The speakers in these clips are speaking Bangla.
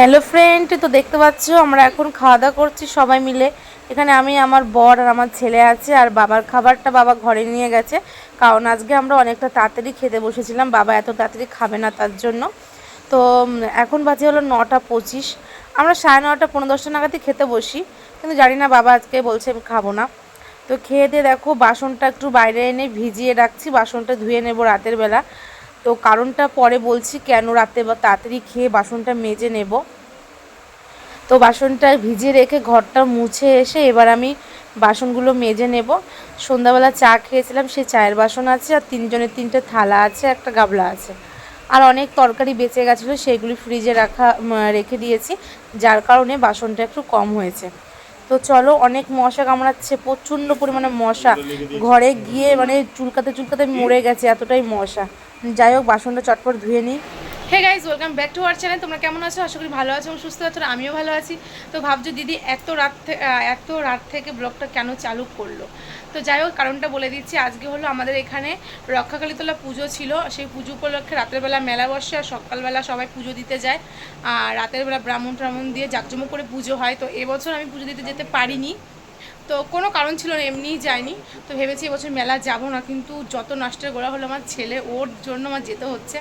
হ্যালো ফ্রেন্ড তো দেখতে পাচ্ছ, আমরা এখন খাওয়া দাওয়া করছি সবাই মিলে। এখানে আমি, আমার বর আর আমার ছেলে আছে, আর বাবার খাবারটা বাবা ঘরে নিয়ে গেছে। কারণ আজকে আমরা অনেকটা তাড়াতাড়ি খেতে বসেছিলাম। বাবা এত তাড়াতাড়ি খাবে না তার জন্য। তো এখন বাজে হলো নটা পঁচিশ। আমরা সাড়ে নটা, পনেরো, দশটা নাগাদই খেতে বসি। কিন্তু জানি না, বাবা আজকে বলছে আমি খাব না। তো খেয়ে দিয়ে দেখো, বাসনটা একটু বাইরে এনে ভিজিয়ে রাখছি। বাসনটা ধুয়ে নেব রাতের বেলা। তো কারণটা পরে বলছি, কেন রাতে বা তাড়াতাড়ি খেয়ে বাসনটা মেজে নেব? তো বাসনটা ভিজিয়ে রেখে ঘরটা মুছে এসে এবার আমি বাসনগুলো মেজে নেব। সন্ধ্যাবেলা চা খেয়েছিলাম সেই চায়ের বাসন আছে আর তিনজনের তিনটে থালা আছে, একটা গাবলা আছে। আর অনেক তরকারি বেঁচে গেছিল সেইগুলি ফ্রিজে রাখা রেখে দিয়েছি, যার কারণে বাসনটা একটু কম হয়েছে। তো চলো, অনেক মশা কামড়াচ্ছে, প্রচণ্ড পরিমাণে মশা। ঘরে গিয়ে মানে চুলকাতে চুলকাতে মরে গেছে, এতটাই মশা। যাই হোক, বাসনটা চটপট ধুয়ে নিই। Hey guys welcome back to our channel তোমরা কেমন আছো? আশা করি ভালো আছো এবং সুস্থ আছো আমিও ভালো আছি। তো ভাবছ, দিদি, এত রাত এত রাত থেকে ব্লগটা কেন চালু করল? তো যাই হোক, কারণটা বলে দিচ্ছি। আজকে হলো আমাদের এখানে রক্ষাকালীতলা পুজো ছিল। সেই পুজো উপলক্ষে রাতের বেলা মেলা বসে আর সকালবেলা সবাই পুজো দিতে যায়। আর রাতের বেলা ব্রাহ্মণ ট্রাহ্মণ দিয়ে জাকজমক করে পুজো হয়। তো এবছর আমি পুজো দিতে যেতে পারিনি। তো কোনো কারণ ছিল না, এমনিই যায়নি তো ভেবেছি এবছর মেলা যাব না, কিন্তু যত নষ্টের গোড়া হলো আমার ছেলে, ওর জন্য আমার যেতে হচ্ছে।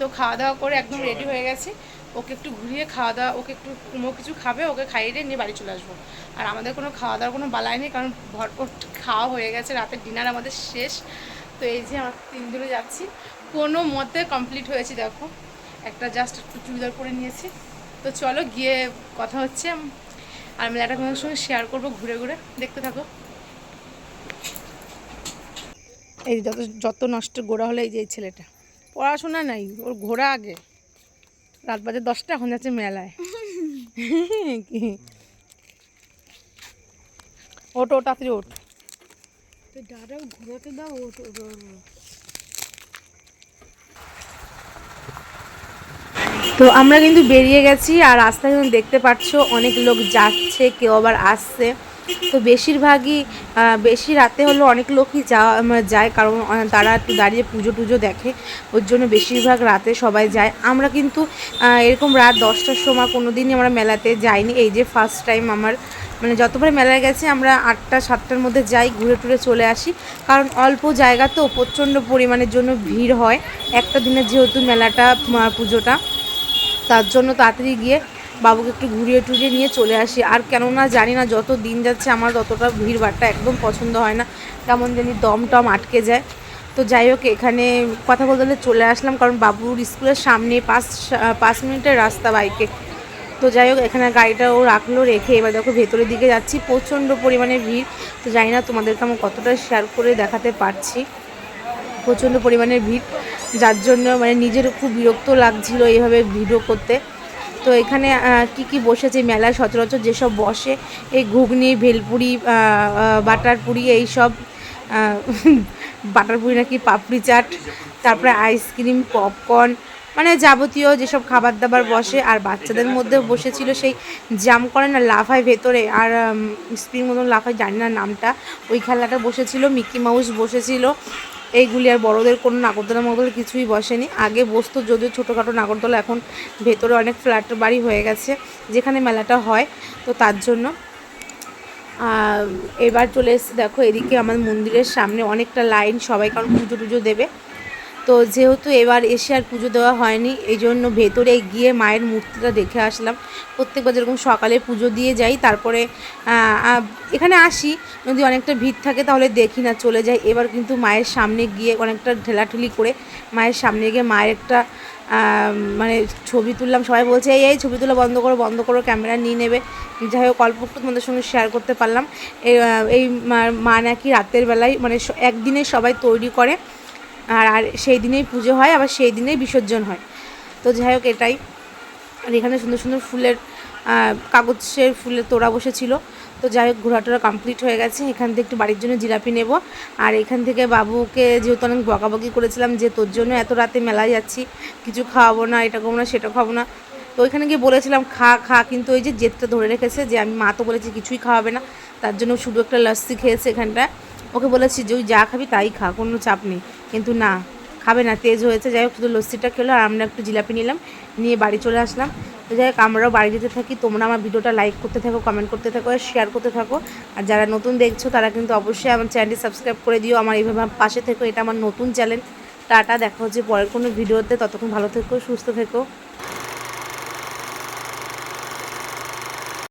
তো খাওয়া দাওয়া করে একদম রেডি হয়ে গেছি। ওকে একটু ঘুরিয়ে খাওয়া দাওয়া ওকে একটু কোনো কিছু খাবে, ওকে খাইয়ে দিয়ে নিয়ে বাড়ি চলে আসব। আর আমাদের কোনো খাওয়া দাওয়ার কোনো বালাই নেই, কারণ ভরপুর খাওয়া হয়ে গেছে, রাতের ডিনার আমাদের শেষ। তো এই যে আমরা তিনজনে যাচ্ছি। কোনো মতে কমপ্লিট হয়েছে, দেখো। একটা জাস্ট একটু চুড়িদার পরে নিয়েছি। তো চলো গিয়ে কথা হচ্ছে। আর মেলাটা তোমাদের সঙ্গে শেয়ার করব ঘুরে ঘুরে। দেখতে থাকো। এই যত যত নষ্ট গোড়া হলো, এই যে এই ছেলেটা। পড়াশোনা নাই ওর ঘোরা আগে। রাত বাজে দশটা এখন যাচ্ছে মেলায়। কি? ওট ওট তাড়াতাড়ি ওঠ। দাদা ঘুরাতে দাও ও তো তো আমরা কিন্তু বেরিয়ে গেছি আর রাস্তায় কিন্তু দেখতে পাচ্ছ অনেক লোক যাচ্ছে কেউ আবার আসছে। তো বেশিরভাগই বেশি রাতে হলো অনেক লোকই যাওয়া যায় কারণ তারা একটু দাঁড়িয়ে পুজো টুজো দেখে, ওর জন্য বেশিরভাগ রাতে সবাই যায়। আমরা কিন্তু এরকম রাত দশটার সময় কোনো দিনই আমরা মেলাতে যাইনি। এই যে ফার্স্ট টাইম আমার মানে যতবার মেলায় গেছি, আমরা আটটা, সাতটার মধ্যে যাই, ঘুরে টুরে চলে আসি। কারণ অল্প জায়গা তো প্রচণ্ড পরিমাণের জন্য ভিড় হয়। একটা দিনের যেহেতু মেলাটা পুজোটা, তার জন্য তাড়াতাড়ি গিয়ে বাবুকে একটু ঘুরিয়ে টুরিয়ে নিয়ে চলে আসি। আর কেননা জানি না যত দিন যাচ্ছে আমার ততটা ভিড় ভাড়টা একদম পছন্দ হয় না। কেমন জানি দম টম আটকে যায়। তো যাই হোক, এখানে কথা বলতে বলতে চলে আসলাম কারণ বাবুর স্কুলের সামনে পাঁচ পাঁচ মিনিটের রাস্তা বাইকে। তো যাই হোক, এখানে গাড়িটা ও রাখল, রেখে এবার দেখো ভেতরের দিকে যাচ্ছি। প্রচণ্ড পরিমাণে ভিড়। তো জানি না তোমাদেরকে আমি কতটা শেয়ার করে দেখাতে পারছি। প্রচণ্ড পরিমাণের ভিড়। যার জন্য মানে নিজেরও খুব বিরক্ত লাগছিল এইভাবে ভিডিও করতে। তো এখানে কি কি বসেছে মেলায়? সচরাচর যেসব বসে, এই ঘুগনি, ভেলপুরি বাটার পুরি এইসব বাটার পুরি নাকি পাপড়ি চাট, তারপরে আইসক্রিম, পপকর্ন মানে যাবতীয় যেসব খাবার দাবার বসে, আর বাচ্চাদের মধ্যে বসেছিল সেই জাম করে না লাফায় ভেতরে, আর স্প্রিং মতন লাফায়, জানি না নামটা, ওই খেলাটা বসেছিল, মিকি মাউস বসেছিল এইগুলি আর বড়দের কোনো নাগরদোলা মগদোলা কিছুই বসেনি। আগে বসতো, যদিও ছোটোখাটো নাগরদোলা, এখন ভেতরে অনেক ফ্ল্যাট বাড়ি হয়ে গেছে, যেখানে মেলাটা হয়, তো তার জন্য। এবার চলে এসছে দেখো, এদিকে আমার মন্দিরের সামনে অনেকটা লাইন, সবাই কারণ পুজো টুজো দেবে। তো যেহেতু এবার এসে আর পুজো দেওয়া হয়নি এই জন্য ভেতরে গিয়ে মায়ের মূর্তিটা দেখে আসলাম। প্রত্যেকবার যেরকম সকালে পুজো দিয়ে যাই তারপরে এখানে আসি যদি অনেকটা ভিড় থাকে তাহলে দেখি না চলে যাই। এবার কিন্তু মায়ের সামনে গিয়ে অনেকটা ঠেলাঠেলি করে মায়ের সামনে গিয়ে মায়ের একটা মানে ছবি তুললাম। সবাই বলছে এই এই ছবি তোলা বন্ধ করো বন্ধ করো ক্যামেরা নিয়ে নেবে। যাই হোক অল্প একটু তোমাদের সঙ্গে শেয়ার করতে পারলাম। এই, মা নাকি রাতের বেলায় মানে একদিনে সবাই তৈরি করে। আর আর সেই দিনেই পুজো হয়, আবার সেই দিনেই বিসর্জন হয়। তো যাই হোক, এটাই। আর এখানে সুন্দর সুন্দর ফুলের কাগজের ফুলের তোড়া বসেছিল। তো যাই হোক, ঘোরাটোরা কমপ্লিট হয়ে গেছে। এখান থেকে একটু বাড়ির জন্য জিলাপি নেব। আর এখান থেকে বাবুকে যেহেতু অনেক বকাবকি করেছিলাম যে, তোর জন্য এত রাতে মেলায় যাচ্ছি, কিছু খাওয়াবো না, এটা খাব না, সেটা খাব না। তো ওইখানে গিয়ে বলেছিলাম, খা খা। কিন্তু ওই যে জেদটা ধরে রেখেছে যে, আমি মা তো বলেছি কিছুই খাওয়াবে না। তার জন্য শুধু একটা লস্যি খেয়েছে এখানটায়। ওকে বলেছি যে, ওই যা খাবি তাই খা, কোনো চাপ নেই। কিন্তু না, খাবে না, তেজ হয়েছে। যাই হোক, শুধু লস্যিটা খেলো আর আমরা একটু জিলাপি নিলাম, নিয়ে বাড়ি চলে আসলাম। তো যাই হোক, আমরাও বাড়ি যেতে থাকি। তোমরা আমার ভিডিওটা লাইক করতে থাকো কমেন্ট করতে থাকো আর শেয়ার করতে থাকো। আর যারা নতুন দেখছ, তারা কিন্তু অবশ্যই আমার চ্যানেলটি সাবস্ক্রাইব করে দিও। আমার এইভাবে পাশে থেকো, এটা আমার নতুন চ্যানেল টাটা, দেখা হচ্ছে পরের কোনো ভিডিওতে। ততক্ষণ ভালো থেকো, সুস্থ থেকো।